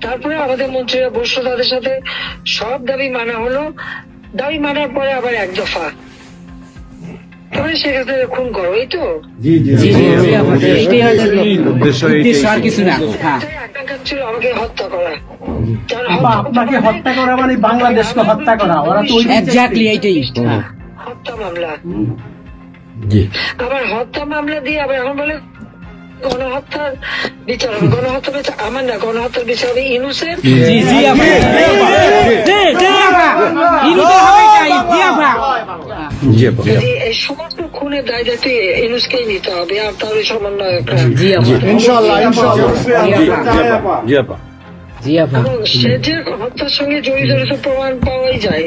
তারপরে আমাদের মন্ত্রীরা বসল তাদের সাথে সব দাবি মানা হলো। দাবি মানার পরে আবার এক দফা। সেক্ষেত্রে খুন করো এই তো? হ্যাঁ। ছিল আমাকে হত্যা করা। হত্যা- আপনাকে হত্যা করা মানে বাংলাদেশকে হত্যা করা। ওরা তো এক্স্যাক্টলি এইটাই। হত্যা মামলা। আবার হত্যা মামলা দিয়ে আবার এখন বলে গণহত্যার বিচার হবে গণহত্যা বিচার আমার না গণহত্যার বিচার হবে ইনুসের সমস্ত খুনের দায় দায়িত্ব ইনুসকেই নিতে হবে আর তার ওই সমন্বয়করা জি আপা ইনশাআল্লাহ ইনশাআল্লাহ জি আপা জি আপা জি আপা এবং সে যে হত্যার সঙ্গে জড়িত প্রমাণ পাওয়াই যায়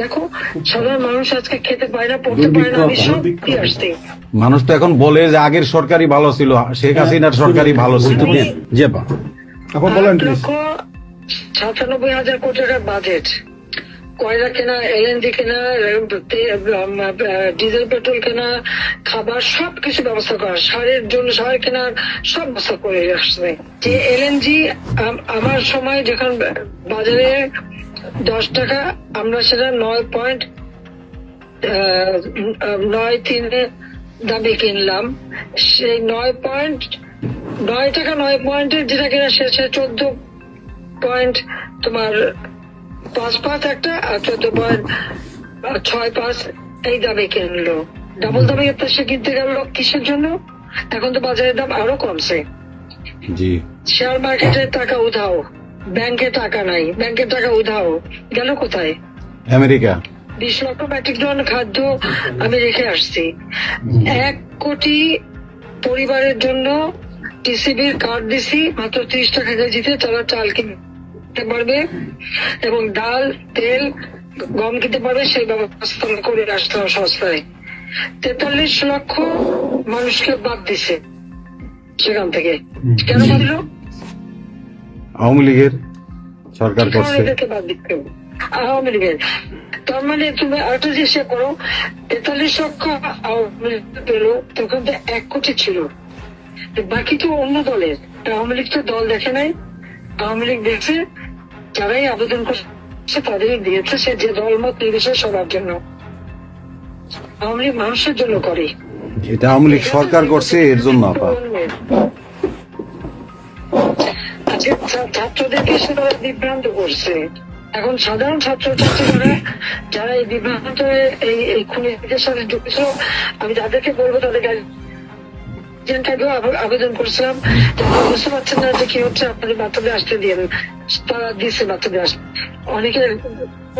দেখো সাধারণ মানুষ আজকে খেতে পায় না পড়তে পায় না আমি সব দিয়ে আসছি। মানুষ তো এখন বলে যে আগের সরকারি ভালো ছিল শেখ হাসিনার সরকারি ভালো ছিল। জি। আপা। এখন বলেন সাতানব্বই হাজার কোটি টাকার বাজেট কয়লা কেনা এলএনজি কেনা ডিজেল পেট্রোল কেনা খাবার সব কিছু ব্যবস্থা করা সারের জন্য সার কেনার সব ব্যবস্থা করে আসছে। যে এলএনজি আমার সময় যখন বাজারে দশ টাকা আমরা সেটা নয় পয়েন্ট নয় তিনে দামে কিনলাম। সেই নয় পয়েন্ট নয় টাকা নয় পয়েন্টের যেটা কিনা শেষে চোদ্দ পয়েন্ট তোমার পাঁচ পাঁচ একটা আর চোদ্দ পয়েন্ট ছয় পাঁচ এই দামে কিনলো। ডাবল দামে তো সে কিনতে গেল কিসের জন্য? এখন তো বাজারের দাম আরও কমছে। শেয়ার মার্কেটে টাকা উধাও। ব্যাংকে টাকা নাই। ব্যাংকের টাকা উধাও। গেল কোথায়? আমেরিকা। বিশ লক্ষ মেট্রিক টন খাদ্য আমি রেখে আসছি। এক কোটি পরিবারের জন্য টিসিবির কার্ড দিছি মাত্র ত্রিশ টাকা কেজিতে তারা চাল কিনতে পারবে এবং ডাল তেল গম কিনতে পারবে সেই ব্যবস্থা করে আসলাম সস্তায়। তেতাল্লিশ লক্ষ মানুষকে বাদ দিছে সেখান থেকে। কেন বাদ দিল? আওয়ামী লীগের সরকার করছে। আওয়ামী লীগের। তার মানে তুমি আরেকটা যে সে করো তেতাল্লিশ লক্ষ আওয়ামী লীগ পেল তখন তো এক কোটি ছিল। বাকি তো অন্য দলের। আওয়ামী লীগ তো দল দেখে নাই। আওয়ামী লীগ দেখছে যারাই আবেদন করছে তাদেরই দিয়েছে সে যে দল মত নির্বিশেষে সবার জন্য। আওয়ামী লীগ মানুষের জন্য করে। এটা আওয়ামী লীগ সরকার করছে এর জন্য আপা। ছাত্রদেরকে সে তারা বিভ্রান্ত করছে। এখন সাধারণ ছাত্র ছাত্রীরা যারা এই বিভ্রান্ত এই এই খুনিদের সাথে যুক্ত, আমি তাদেরকে বলব তাদেরকে আবেদন করেছিলাম। আপনারা বুঝতে পারছেন না যে কি হচ্ছে, আপনাদের বাচ্চাদের আসতে দিয়ে তারা দিচ্ছে বাচ্চাদের আসতে অনেকে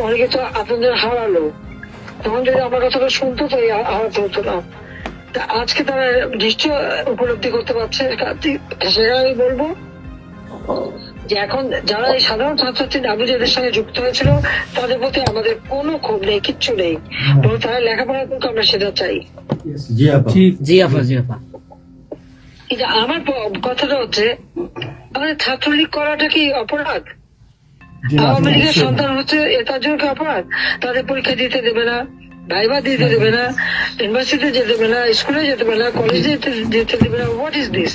অনেকে তো আপনাদের হারালো। তখন যদি আমার কথাটা শুনতো তো হারাতে হতো না। তা আজকে তারা নিশ্চয় উপলব্ধি করতে পারছে। সেটা আমি বলব। যে এখন যারা এই সাধারণ ছাত্রছাত্রী দাবি যাদের সঙ্গে যুক্ত হয়েছিল তাদের প্রতি আমাদের কোনো ক্ষোভ নেই কিচ্ছু নেই। বরং তারা লেখাপড়া কিন্তু আমরা সেটা চাই। জি আপা। জি আপা জি আপা। আমার কথাটা হচ্ছে আমাদের ছাত্রলীগ করাটা কি অপরাধ? আওয়ামী লীগের সন্তান হচ্ছে এ তার জন্য কি অপরাধ? তাদের পরীক্ষা দিতে দেবে না ভাইবা দিতে দেবে না ইউনিভার্সিটিতে যেতে দেবে না স্কুলে যেতে দেবে না কলেজে যেতে যেতে দেবে না what is this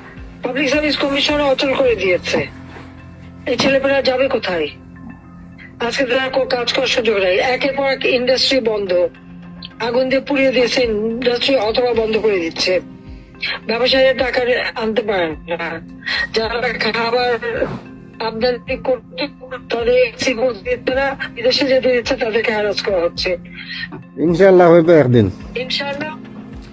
public service commission অচল করে দিয়েছে। এই ছেলেপেরা যাবে কোথায়? আজকে তারা কাজ করার সুযোগ নেই। একের পর এক ইন্ডাস্ট্রি বন্ধ। আগুন দিয়ে পুড়িয়ে দিয়েছে ইন্ডাস্ট্রি অথবা বন্ধ করে দিচ্ছে। ব্যবসায়ীরা টাকা আনতে পারেন না। যারা খাবার আমদানি করতে তাদের এক্সিপোর্ট দিচ্ছে না বিদেশে যেতে দিচ্ছে তাদেরকে হ্যারাস করা হচ্ছে। ইনশাল্লাহ হইবে একদিন। ইনশাআল্লাহ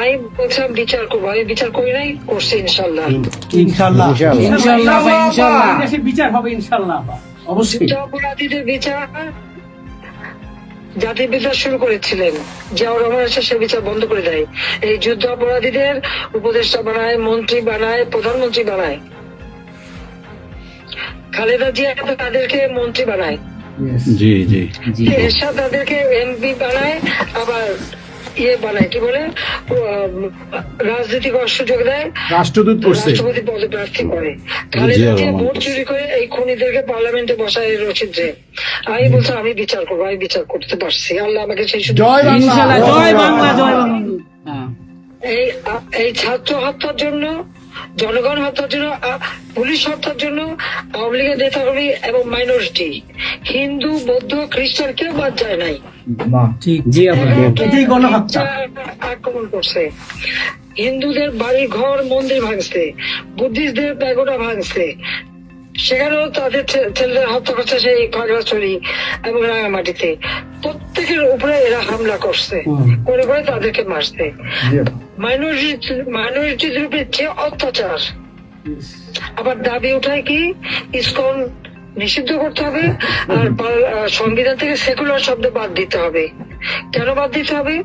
আমি বলছিলাম বিচার করব। আমি বিচার করি নাই করছি ইনশাল্লাহ। ইনশাল্লাহ। ইনশাল্লাহ। ইনশাল্লাহ। বিচার হবে ইনশাল্লাহ অবশ্যই। অপরাধীদের বিচার জাতির বিচার শুরু করেছিলেন জিয়াউর রহমান এসে সে বিচার বন্ধ করে দেয়। এই যুদ্ধ অপরাধীদের উপদেষ্টা বানায় মন্ত্রী বানায় প্রধানমন্ত্রী বানায়। খালেদা জিয়া তো তাদেরকে মন্ত্রী বানায়। জি জি। জি এরশাদ তাদেরকে এমপি বানায় আবার ইয়ে বানায় কি বলে? উম, রাজনীতি করার সুযোগ দেয় রাষ্ট্রদূত রাষ্ট্রপতি পদে প্রার্থী করে। রহমান ভোট চুরি করে এই খুনিদেরকে পার্লামেন্টে বসায় রচিত যে আমি বলছি আমি বিচার করব আমি বিচার করতে পারছি। আল্লাহ আমাকে সেই জয় বাংলা। জয় বাংলা জয় বাংলা। হ্যাঁ। এই এই ছাত্র হত্যার জন্য জনগণ হত্যার জন্য পুলিশ হত্যার জন্য আওয়ামী লীগের নেতাকর্মী এবং মাইনরিটি হিন্দু বৌদ্ধ খ্রিস্টান কেউ বাদ যায় নাই। ঠিক জি এটাই গণহত্যা। আক্রমণ করছে। হিন্দুদের বাড়ি ঘর মন্দির ভাঙছে বুদ্ধিস্টদের প্যাগোডা ভাঙছে। সেখানেও তাদের ছেলেদের হত্যা করছে সেই খাগড়াছড়ি এবং রাঙামাটিতে। প্রত্যেকের উপরে এরা হামলা করছে করে করে তাদেরকে মারছে। মাইনরিটি মাইনরিটিদের উপরে যে অত্যাচার। আবার দাবি উঠায় কি? ইসকন নিষিদ্ধ করতে হবে আর সংবিধান থেকে সেকুলার শব্দ বাদ দিতে হবে। কেন বাদ দিতে হবে?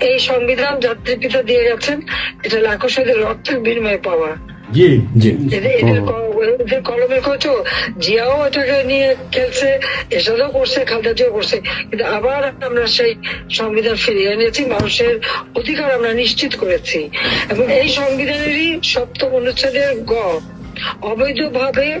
এই সংবিধান জাতির পিতা দিয়ে গেছেন এটা লাখো শহীদের রক্তের বিনিময়ে পাওয়া। জি জি। এদের এদের ক- এদের কলমের কচু জিয়াও এটাকে নিয়ে খেলছে এসবও করছে খালদাজিও করছে। কিন্তু আবার আমরা সেই সংবিধান ফিরিয়ে এনেছি মানুষের অধিকার আমরা নিশ্চিত করেছি। এবং এই সংবিধানেরই সপ্তম অনুচ্ছেদের গ অবৈধভাবে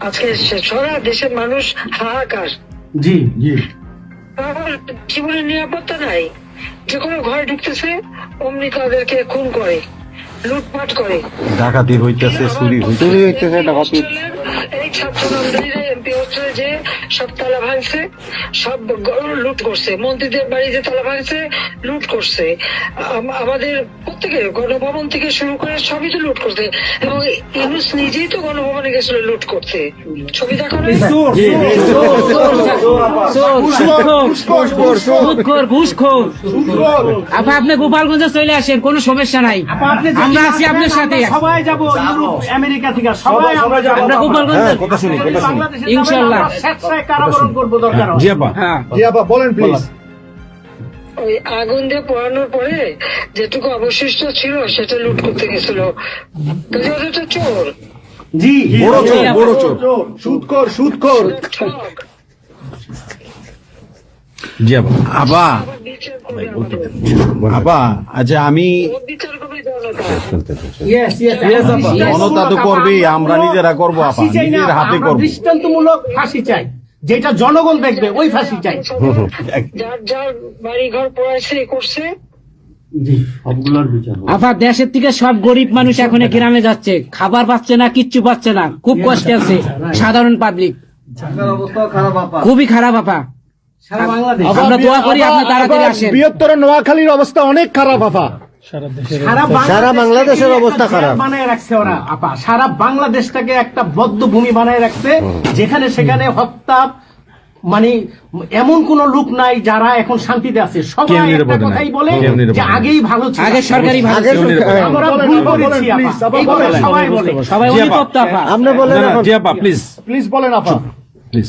আজকে সারা দেশের মানুষ হাহাকার। জি জি। আমার জীবনের নিরাপত্তা নাই। যে কোনো ঘরে ঢুকতেছে অমনি তাদেরকে খুন করে। লুটপাট করে ডাকাতি হইতেছে চুরি হইতেছে চুরি হইতেছে, ডাকাতি। এই ছাত্র এমপি হোস্টেলে যে সব তালা ভাঙছে সব লুট করছে মন্ত্রীদের বাড়িতে তালা ভাঙছে লুট করছে আমাদের প্রত্যেকের গণভবন থেকে শুরু করে সবই তো লুট করছে এবং ইউনুস নিজেই তো গণভবনে গেছিল লুট করতে ছবি দেখো আপনি গোপালগঞ্জে চলে আসেন কোনো সমস্যা নাই আপনি আমরা আছি আপনার সাথে। সবাই যাব ইউরোপ আমেরিকা থেকে সবাই আমরা যাব। আমরা গোপালগঞ্জে বাংলাদেশে ইনশাল্লাহ। আমরা স্বেচ্ছায় কারাবরণ করব দরকার জি আপা হ্যাঁ। জি আপা বলেন প্লিজ ওই আগুন দিয়ে পোড়ানোর পরে যেটুকু অবশিষ্ট ছিল সেটা লুট করতে গেছিল। চোর। জি বড় চোর বড় চোর। সুদখোর সুদখোর ঠক জি আচ্ছা আমি জনতা তো আমরা নিজেরা করব আপা নিজের হাতে করব। দৃষ্টান্তমূলক ফাঁসি চাই। যেটা জনগণ দেখবে ওই ফাঁসি চাই। যার যার বাড়ি ঘর পড়াইছে করছে। জি। সবগুলোর বিচার হোক। আপা দেশের থেকে সব গরিব মানুষ এখন গ্রামে যাচ্ছে। খাবার পাচ্ছে না কিচ্ছু পাচ্ছে না। খুব কষ্টে আছে। সাধারণ পাবলিক খুবই খারাপ আপা আমরা দোয়া করি আপনি তাড়াতাড়ি আসেন। বৃহত্তর নোয়াখালীর অবস্থা অনেক খারাপ আপা সারা বাংলাদেশের অবস্থা খারাপ। বানায় রাখছে ওরা আপা সারা বাংলাদেশটাকে একটা বদ্ধ ভূমি বানায় রাখছে যেখানে সেখানে হত্যা মানে এমন কোন লোক নাই যারা এখন শান্তিতে আছে। সবাই কেউ একটা কথাই বলে যে আগেই ভালো ছিল। আগে সরকারি ভালো ছিল। আমরা ভুল করেছি আপা please, আপা, এই কথা বলেন। সবাই বলে। সবাই অনুতপ্ত আপা আপনি বলেন জি আপা প্লিজ প্লিজ বলেন আপা প্লিজ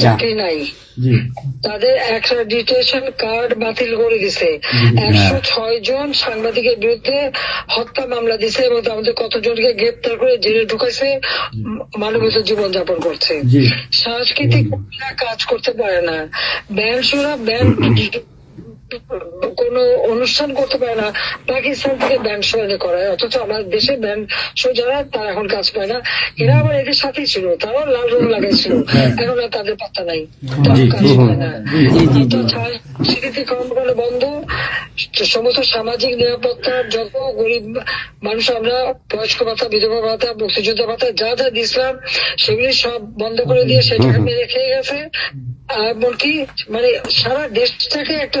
চাকরি নাই। তাদের অ্যাক্রেডিটেশন কার্ড বাতিল করে দিছে। একশো ছয় জন সাংবাদিকের বিরুদ্ধে হত্যা মামলা দিছে এবং আমাদের কতজনকে গ্রেপ্তার করে জেলে ঢুকাইছে মানবিত জীবন যাপন করছে। সাংস্কৃতিক কাজ করতে পারে না। ব্যান্ড শোরা ব্যান্ড কোন অনুষ্ঠান করতে পারে না পাকিস্তান থেকে ব্যান্ড এনে করায় অথচ আমার দেশে ব্যান্ড যারা তারা এখন কাজ পায় না। এরা আবার এদের সাথেই ছিল তারাও লাল রং লাগাইছিল এখন আর তাদের পাত্তা নাই। তারাও কাজ পায় না। তো সংস্কৃতি কর্মকাণ্ড বন্ধ সমস্ত সামাজিক নিরাপত্তার যত গরিব মানুষ আমরা বয়স্ক ভাতা বিধবা ভাতা মুক্তিযোদ্ধা ভাতা যা যা দিছিলাম সেগুলি সব বন্ধ করে দিয়ে সেটাকে মেরে খেয়ে গেছে। এমনকি মানে সারা দেশটাকে একটা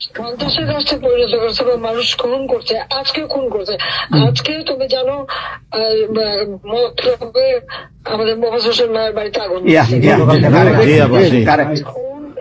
সন্ত্রাসের রাষ্ট্রে পরিণত করছে বা মানুষ খুন করছে আজকে খুন করছে আজকে তুমি জানো আমাদের মহাশোষের হোসেন মায়ের বাড়িতে আগুন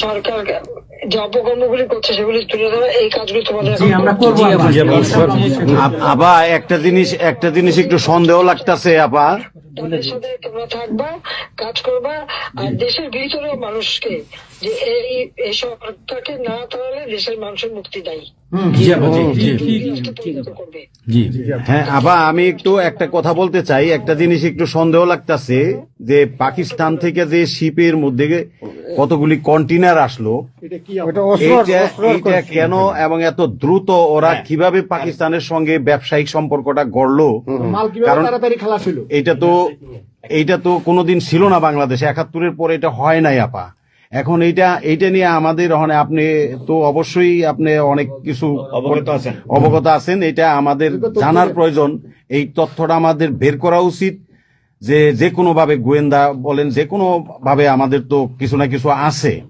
সরকার যে অপকর্মগুলি করছে সেগুলি তুলে ধরা এই কাজগুলি তোমাদের আবার আমরা করব আপা। একটা জিনিস একটা জিনিস একটু সন্দেহ লাগতেছে আপা। তাদের সাথে তোমরা থাকবা কাজ করবা আর দেশের ভিতরে মানুষকে যে এই এই সরকারকে না তাহলে দেশের মানুষের মুক্তি দেয়। হ্যাঁ আপা আমি একটু একটা কথা বলতে চাই। একটা জিনিস একটু সন্দেহ লাগতাছে যে পাকিস্তান থেকে যে শিপের মধ্যে কতগুলি কন্টেনার আসলো এইটা কেন এবং এত দ্রুত ওরা কীভাবে পাকিস্তানের সঙ্গে ব্যবসায়িক সম্পর্কটা গড়লো? মাল কীভাবে কারণ- তাড়াতাড়ি খালাস হলো এইটা তো এইটা তো কোনোদিন ছিল না বাংলাদেশে। একাত্তরের পরে এটা হয় নাই আপা। এখন এইটা এইটা নিয়ে আমাদের ওখানে আপনি তো অবশ্যই আপনি অনেক কিছু অবগত আছেন। অবগত আছেন। এটা আমাদের জানার প্রয়োজন। এই তথ্যটা আমাদের বের করা উচিত। যে যে কোনো ভাবে গোয়েন্দা বলেন যে কোনো ভাবে আমাদের তো কিছু না কিছু আছে।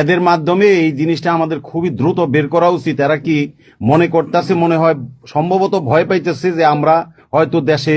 এদের মাধ্যমে এই জিনিসটা আমাদের খুবই দ্রুত বের করা উচিত। এরা কি মনে করতেছে, মনে হয় সম্ভবত ভয় পাইতেছে যে আমরা হয়তো দেশে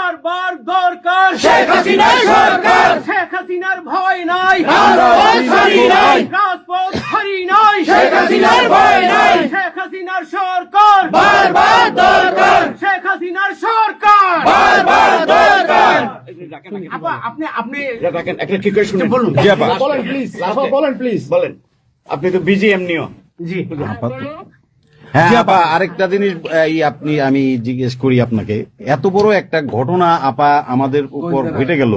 শেখ হাসিনার সরকার। শেখ হাসিনার ভয় নাই। রাজপথ ছাড়ি নাই। রাজপথ ছাড়ি নাই। শেখ হাসিনার ভয় নাই। শেখ হাসিনার সরকার। বারবার দরকার। শেখ হাসিনার সরকার। বারবার দরকার। আপনি আপনি একটা ঠিক করে শুনে বলুন। বলেন প্লিজ বলেন প্লিজ বলেন আপনি তো বিজি এমনিও জি। আপা আরেকটা জিনিস এই আপনি আমি জিজ্ঞেস করি আপনাকে। এত বড় একটা ঘটনা আপা আমাদের উপর ঘটে গেল।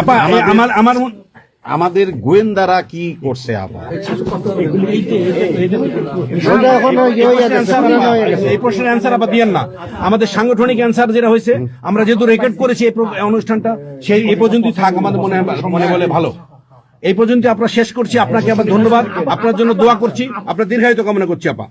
আপা আমার আমার আমাদের গোয়েন্দারা কি করছে আপা? এই প্রশ্নের অ্যান্সার আবার দিয়েন না। আমাদের সাংগঠনিক অ্যান্সার যেটা হয়েছে আমরা যেহেতু রেকর্ড করেছি এই অনুষ্ঠানটা সেই এ পর্যন্তই থাক আমাদের মনে মনে বলে ভালো। এই পর্যন্ত আপনার শেষ করছি। আপনাকে আবার ধন্যবাদ। আপনার জন্য দোয়া করছি। আপনার দীর্ঘায়িত কামনা করছি আপা